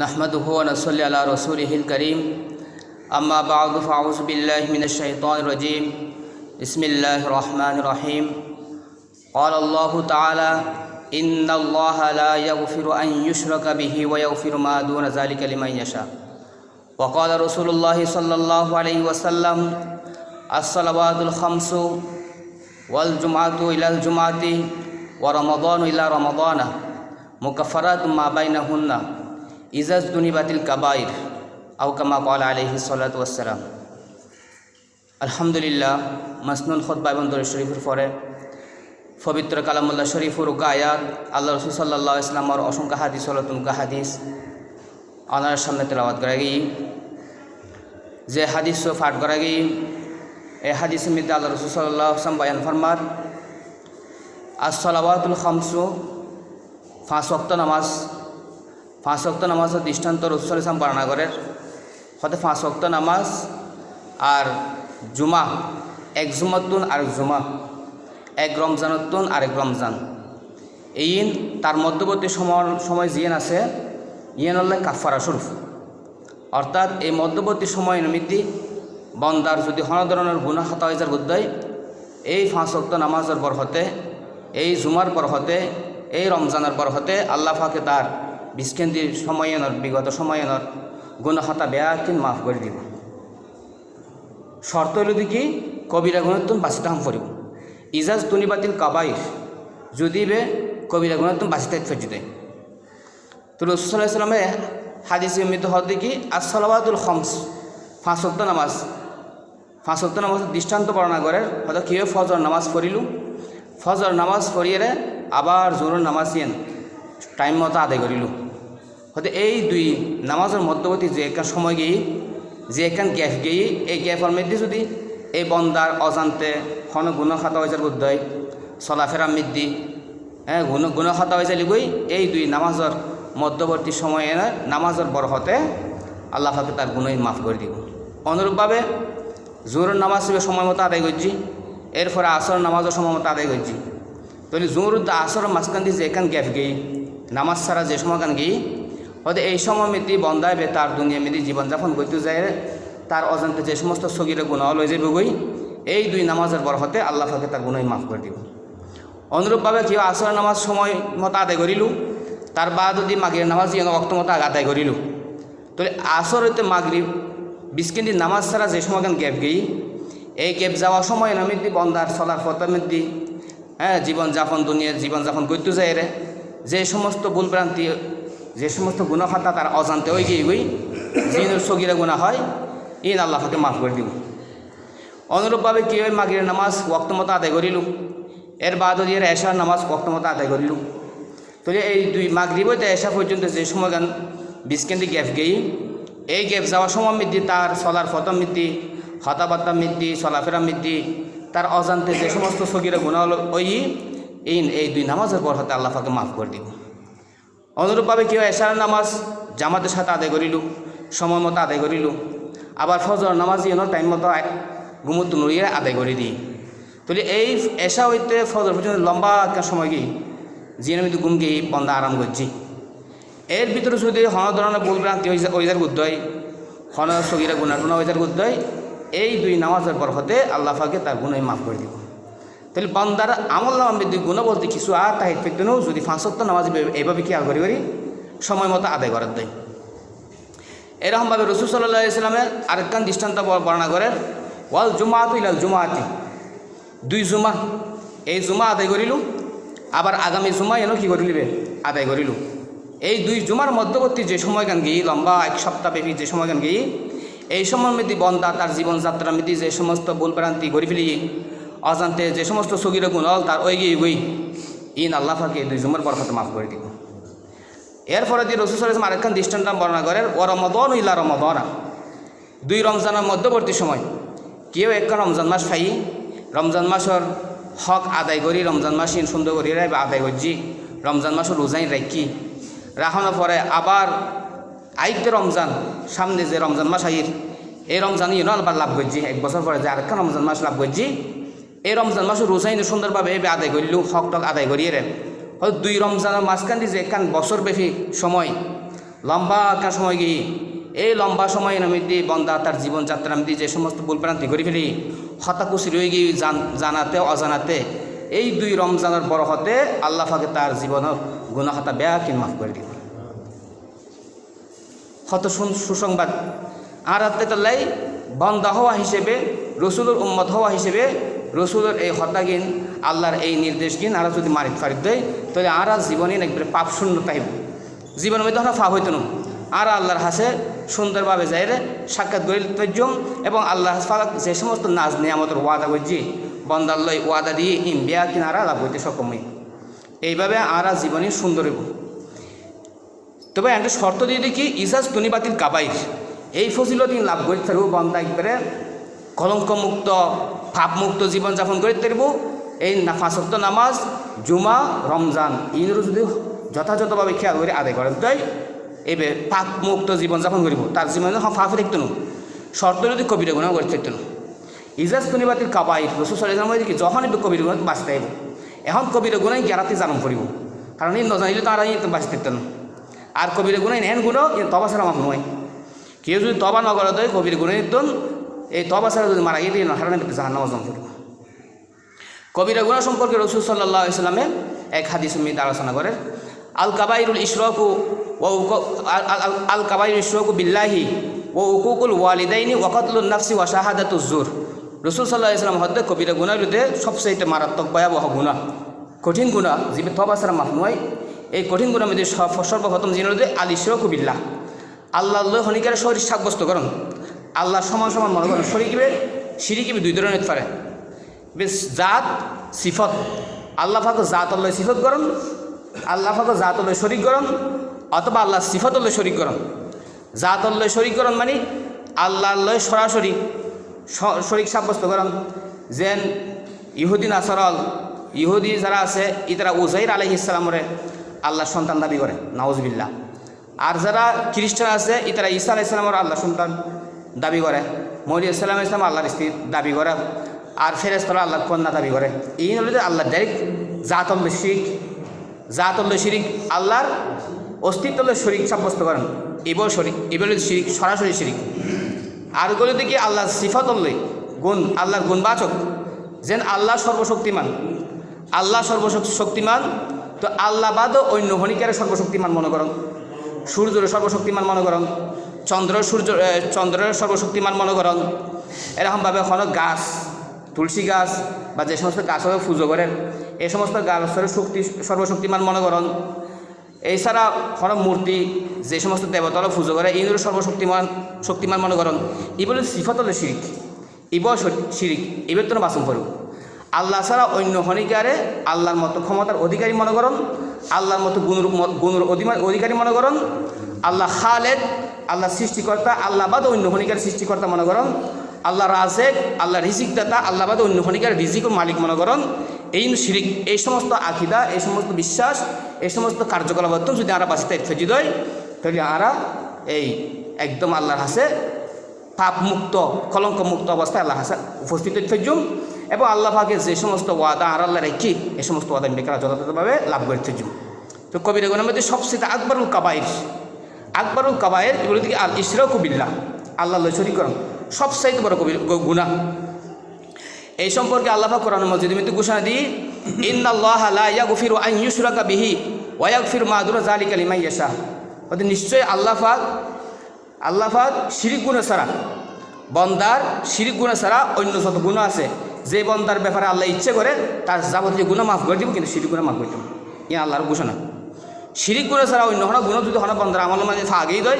نحمده ونصلي على رسوله الكريم. أما بعد فأعوذ بالله من الشيطان الرجيم. بسم الله الرحمن الرحيم. قال الله تعالى إن الله لا يغفر أن يشرك به ويغفر ما دون ذلك لمن يشاء. وقال رسول الله صلى الله عليه وسلم الصلوات الخمس والجمعة إلى الجمعة ورمضان إلى رمضان مكفرات ما بينهن. Ijaz দুনিবাতিল কাবাইর আউকামা call আলহি সাল্লাতাম আলহামদুলিল্লাহ, মাসনুল খোদ্া এবং দরে শরীফের পরে পবিত্র কালামুল্লাহ শরীফুর গায়াত আল্লাহ রসুল সাল্লা ইসলামর অসংখ্য হাদিস আল্লাহ কাহাদিস আল্লাহর সামনে তেলাবাদ করা গিয়ে যে হাদিস ফাট করা গিয়ে এই হাদিস মিদ্যা আল্লাহ রসুল সাল্লাহ আসলাম বায়ান ফরমার আসলাবাতুল খামসু ফাঁস অক্ত নামাজ পাঁচ অক্ত নামাজের দৃষ্টান্ত রসুল ইসলাম বর্ণনা করেন হতে পাঁচ অক্ত নামাজ আর জুমা, এক জুমাতুন আর জুমা, এক রমজানতুন আর এক রমজান। এই তার মধ্যবর্তী সময় সময় জিয়েন আছে ইয়েন হল্লে কাফারা শরুফ। অর্থাৎ এই মধ্যবর্তী সময় নিমিত্তি বন্দার যদি হন ধরনের গুণা হাতা হয়ে যার এই পাঁচ অক্ত নামাজের বরহতে এই জুমার বরহতে এই রমজানের বরহতে আল্লাহ ফাঁকে তার বিস্কেন্দির সময়েনর বিগত সময়েনর গুণা হাতা বেয়াকিন মাফ করে দিব। শর্ত হইল কি? কবিরা গুণত্তম হাম করিব ইজাজ তুনিবাতিল কাবাইর যদি বে কবিরা গুণত্তম ফেজি দেয় তো রসুল্লাহ হাদিস মৃত হতে কি আসলাবাদুল খমস, পাঁচ অক্ত নামাজ অক্ত নামাজ দৃষ্টান্ত বর্ণনা করে হয়তো কেউ ফজর নামাজ পড়িলু ফজর নামাজ পড়িয়ে আবার জোরের নামাজ টাইম মতো আদায় করিল হয়তো এই দুই নামাজের মধ্যবর্তী যে একটা সময় গিয়ে, যে এখান গ্যাপ গিয়ে, এই গ্যাপের মধ্যে যদি এই বন্দার অজান্তে ক্ষণ গুণ খাতা হয়েছে বুদ্ধই চলাফেরা মৃদ্ধি হ্যাঁ গুণ গুণ খাতা লিগই, এই দুই নামাজের মধ্যবর্তী সময়ে নামাজের বরহতে আল্লাহ ফাঁকে তার গুণই মাফ করে দিব। অনুরূপভাবে জোরের নামাজ সময় মতো আদায় করছি, এরপরে আসর নামাজও সময় মতো আদায় করছি। তাহলে জোর আসর মাঝখান দিয়ে যে এখান গ্যাপ গেই নামাজ ছাড়া যে সময় কান গেই হয়তো এই সময় মেদি বন্ধাইবে তার দুনিয়া মেদি জীবনযাপন করতে যায় তার অজান্তে যে সমস্ত সগিরে গুণা লই যাবে গই এই দুই নামাজের বরহতে আল্লাহ ফাঁকে তার গুণই মাফ করে দিব অনুরূপভাবে কেউ আসর নামাজ সময় মতো আদায় করিল, তার বাদ যদি মাগরির নামাজ যেন অক্ত মতো আদায় করিল। তাহলে আসর হইতে মাগরিব বিস্কিন্দি নামাজ ছাড়া যে সময় গ্যাপ গেই? এই গ্যাপ যাওয়ার সময় নামিদি বন্দার চলার পথমেদি হ্যাঁ জীবনযাপন দুনিয়ার জীবনযাপন করতে যায় রে। যে সমস্ত ভুলভ্রান্তি যে সমস্ত গুণাখাতা তার অজান্তে ওই গিয়ে গই যিনি সগিরা গুণা হয় ইন আল্লাহ ফাঁকে মাফ করে দিব। অনুরূপভাবে কী হয় মাগির নামাজ ওক্ত মতো আদায় করিল, এর বাদ এর এশার নামাজ ওক্ত মতো আদায় করিল। তাহলে এই দুই মাগরিবতে এশা পর্যন্ত যে সময় গান বিস্কেন্দি গ্যাপ গেই, এই গ্যাপ যাওয়ার সময় মৃদ্ধি তার চলার ফতম মৃদ্ধি হতাবার্তা মৃদ্ধি চলাফেরা মৃদ্ধি তার অজান্তে যে সমস্ত সগিরা গুণা হলো, ওই ইন এই দুই নামাজের পর হাতে আল্লাহ ফাঁকে মাফ করে দিব। অনুরূপভাবে কেউ এশার নামাজ জামাতের সাথে আদায় করিল সময় মতো আদায় করিল আবার ফজর নামাজ ইয়েন টাইম মতো ঘুমুত নড়িয়ে আদায় করে দিই। তাহলে এই এশা হইতে ফজর পর্যন্ত লম্বা একটা সময় জিনের মধ্যে ঘুম গিয়ে বন্ধা আরাম করছি এর ভিতরে যদি হন ধরনের ভুল ভ্রান্তি ওইজার গুদ্ধ হয় হন সগিরা গুণাটুনা ওইজার গুদ্ধ হয়, এই দুই নামাজের বরফতে ফাঁকে তার গুণই মাফ করে দিব। তাহলে বন্দার আমল নাম দুই গুণ বলতে কিছু আর তাহির ফেকতেনও যদি ফাঁসত্ব নামাজ এইভাবে কি করি করি? সময় মতো আদায় করার দেয় এরকমভাবে রসুল সাল্লাহ ইসলামের আরেকখান দৃষ্টান্ত বর্ণনা করেন, ওয়াল জুমাত ইলাল জুমাতি। দুই জুমা, এই জুমা আদায় করিল, আবার আগামী জুমা এনো কী করিলিবে আদায় করিল। এই দুই জুমার মধ্যবর্তী যে সময়গান গিয়ে, লম্বা এক সপ্তাহব্যাপী যে সময়গান গিয়ে, এই সময় মধ্যে বন্দা তার জীবনযাত্রা মধ্যে যে সমস্ত ভুলভ্রান্তি গড়ি ফেলি অজান্তে যে সমস্ত সগির গুণল তার ওই গিয়ে গই। ইন আল্লাহ ফাঁকে, দুই জুমার বরফতে মাফ করে দিব। এরপরে দিয়ে রসুল সালাম আরেকখান দৃষ্টান্ত বর্ণনা করেন ও রমদন ইলা রমদনা। দুই রমজানের মধ্যবর্তী সময়, কেউ একটা রমজান মাস পাই রমজান মাসের হক আদায় করি, রমজান মাস ইন সুন্দর করি রাই আদায় করছি, রমজান মাসের রোজাই রাখি। রাখানোর পরে আবার আইতে রমজান, সামনে যে রমজান মাস আইর এই রমজান ইনো আবার লাভ করছি। এক বছর পরে যে আরেকটা রমজান মাস লাভ করছি এই রমজান মাসের রোজাই সুন্দরভাবে এবে আদায় করলু, হক টক আদায় করিয়ে রে। হয়তো দুই রমজানের মাঝখান দিয়ে যে একখান বছরব্যাপী সময়, লম্বা একটা সময় গিয়ে, এই লম্বা সময়ের মধ্যে বন্দা তার জীবনযাত্রার মধ্যে যে সমস্ত ভুলপ্রান্তি করে ফেলি, হতাকুশি রয়ে গিয়ে জান- জানাতে, অজানাতে, এই দুই রমজানের বড় হতে আল্লাহ ফাঁকে তার জীবনের গুণাখাতা বেয়া কিন মাফ করে দিব। হত সুসংবাদ। আর আত্মেতাল্লাই বন্দা হওয়া হিসেবে, রসুলের উম্মত হওয়া হিসেবে রসুলের এই হতাগিন আল্লাহর এই নির্দেশগিন আর যদি মারিত ফারিত দেয়, তাহলে আর জীবনে একবারে পাপ শূন্য তাইব জীবনের মধ্যে আমরা পাপ হইতো না। আর আল্লাহর হাসে সুন্দরভাবে যাই রে সাক্ষাৎ গরিম এবং আল্লাহ ফালাক যে সমস্ত নাজ নিয়ামতের ওয়াদা করছি বন্দাল্লয় ওয়াদা দিয়ে ইম বেয়া কিনারা লাভ হইতে সক্ষম হই। এইভাবে আর জীবনে সুন্দর হইব। তবে একটা শর্ত দিয়ে দেখি, ইজাজ তুনিবাতিল কাবাইর। এই ফজিলত লাভ করে থাকব, বন্দা একবারে কলঙ্কমুক্ত পাপমুক্ত জীবনযাপন করে থাকব এই ফাঁসক্ত নামাজ, জুমা, রমজান ইনরও যদি যথাযথভাবে খেয়াল করে আদায় করেন, তাই এবে পাপমুক্ত জীবনযাপন করিব। তার জীবনে ফাঁফে না শর্ত যদি কবিরা গুণা করে থাকতো ইজাজ তুনিবাতিল কাবাইর রসুল সাল্লাহ দেখি যখন কবির গুণা বাঁচতে আইব, এখন কবির গুণাই গেরাতে জানম করিব। কারণ এই নজানিলে তো আর বাঁচতে থাকতো আর কবির গুণাই নেন গুণ তবা ছাড়া মাফ নয়। কেউ যদি তবা নগরে দেয় কবির গুণাই দিন এই তবা ছাড়া যদি মারা গিয়ে দিয়ে হারানে জাহান নামাজ নাম করব কবিরা গুণা সম্পর্কে রসুল সাল্লাহ ইসলামে এক হাদিস মিদ আলোচনা করে আল কাবাইরুল ইশরকু ও আল- কাবাইরুল ইশরকু বিল্লাহি ও উকুকুল ওয়ালিদাইনি ওয়াকাতুল নাফসি ওয়া শাহাদাতুজ জুর রসুল সাল্লাহ ইসলাম হদ্দে কবিরা গুণাগুলিতে সবচেয়ে মারাত্মক ভয়াবহ গুণা কঠিন গুণা যিনি তবা ছাড়া মাফ নয়, এই কঠিন গুণার মধ্যে সর্ব- সর্বপ্রথম জিনিস আল ইশরকু বিল্লাহ। আল্লাহ হনিকার শরীর সাব্যস্ত করুন। আল্লাহ সমান সমান মনে করেন শরীকিবে সিরিকিবে দুই ধরনের পারে। বেশ, জাত, সিফত। আল্লাহ ফাঁক জাত আল্লাহ সিফত করুন, আল্লাহ ফাঁক জাত আল্লাহ শরিক করুন, অথবা আল্লাহ সিফত আল্লাহ শরিক করুন। জাত আল্লাহ শরিক করুন মানে আল্লাহ আল্লাহ সরাসরি শরিক সাব্যস্ত করুন। যেন ইহুদি নাসরল, ইহুদি যারা আছে, ইতারা উজাইর আলহ ইসলামরে আল্লাহর সন্তান দাবি করে নাউজবিল্লা আর যারা খ্রিস্টান আছে, ইতারা ঈসা আলাহ ইসলামের আল্লাহ সন্তান। দাবি করে। মৌলি ইসলাম ইসলাম আল্লাহর স্ত্রী দাবি করে। আর ফেরেস্তরা আল্লাহর কন্যা দাবি করে। এই হল আল্লাহ ডাইরেক্ট জাতল্য শিরিক। জাতল্য শিরিক, আল্লাহর অস্তিত্বল্য শরিক সাব্যস্ত করেন। এবার শরিক, এবার শিরিক, সরাসরি শিরিক। আর ওগুলো দেখি আল্লাহ সিফাতল্লই গুণ, আল্লাহর গুণবাচক। যেন আল্লাহ সর্বশক্তিমান। আল্লাহ সর্বশক্তিমান, তো আল্লাহ বাদও অন্য হনিকারে সর্বশক্তিমান মনে করেন। সূর্যের সর্বশক্তিমান মনে করেন। চন্দ্র সূর্য এ, চন্দ্রের সর্বশক্তিমান মনে করেন এরকমভাবে কোনো গাছ তুলসী গাছ বা যে সমস্ত গাছ পুজো করেন। এই সমস্ত গাছের শক্তি সর্বশক্তিমান মনে করেন এছাড়া কোনো মূর্তি যে সমস্ত দেবতারা পুজো করে এই সর্বশক্তিমান শক্তিমান মনে করেন এগুলো সিফত হলো শিরিক ইবর শিরিক এবার তো বাসন করুক আল্লাহ ছাড়া অন্য হনিকারে আল্লাহর মতো ক্ষমতার অধিকারী মনে করুন, আল্লাহর মতো গুণর গুণর অধিকারী মনে করুন, আল্লাহ খালেদ, আল্লাহ সৃষ্টিকর্তা, আল্লাহ বাদ অন্য হনিকার সৃষ্টিকর্তা মনে করুন, আল্লাহ রাজেক আল্লাহ রিজিক দাতা আল্লাহ বাদ অন্য হনিকার রিজিক মালিক মনে করুন। এই শিরিক, এই সমস্ত আখিদা এই সমস্ত বিশ্বাস, এই সমস্ত কার্যকলাপ যদি আমরা বাঁচিতে ফেজি দেয় তাহলে আমরা এই একদম আল্লাহর হাসে পাপ মুক্ত কলঙ্ক মুক্ত অবস্থায় আল্লাহ হাসা উপস্থিত থেজুম এবং আল্লাহ যে সমস্ত ওয়াদা আর আল্লাহ রেখি এই সমস্ত ওয়াদা বেকার যথাযথভাবে লাভ করে থেজুম তো কবির গুণের মধ্যে সবচেয়ে আকবরুল কাবাইর, আকবরুল কাবায়ের এগুলো থেকে আল ইসরাও কুবিল্লা আল্লাহ শরীক করুন। সবচাইতে বড় কবির গুণা এই সম্পর্কে আল্লাহ কোরআন মসজিদ মধ্যে ঘোষণা দিই ইন্নাল্লাহ লা ইয়াগফিরু আন ইউশরাকা বিহি ওয়া ইয়াগফিরু মা দুনা যালিকা লিমান ইয়াশা। অর্থাৎ নিশ্চয়ই আল্লাহ পাক, আল্লাহ গুণা ছাড়া, বন্দার শিরিক গুণা ছাড়া অন্য যত গুণ আছে যে বন্দার ব্যাপারে আল্লাহ ইচ্ছে করে, তার যাবতীয় গুণা মাফ করে দিব, কিন্তু সিঁড়ি গুণা মাফ করে দিব। ই আল্লাহর ঘোষণা। শিরিক গুণা ছাড়া অন্য হনা গুণ যদি হনা বন্দার আমল মানে আগেই দেয়।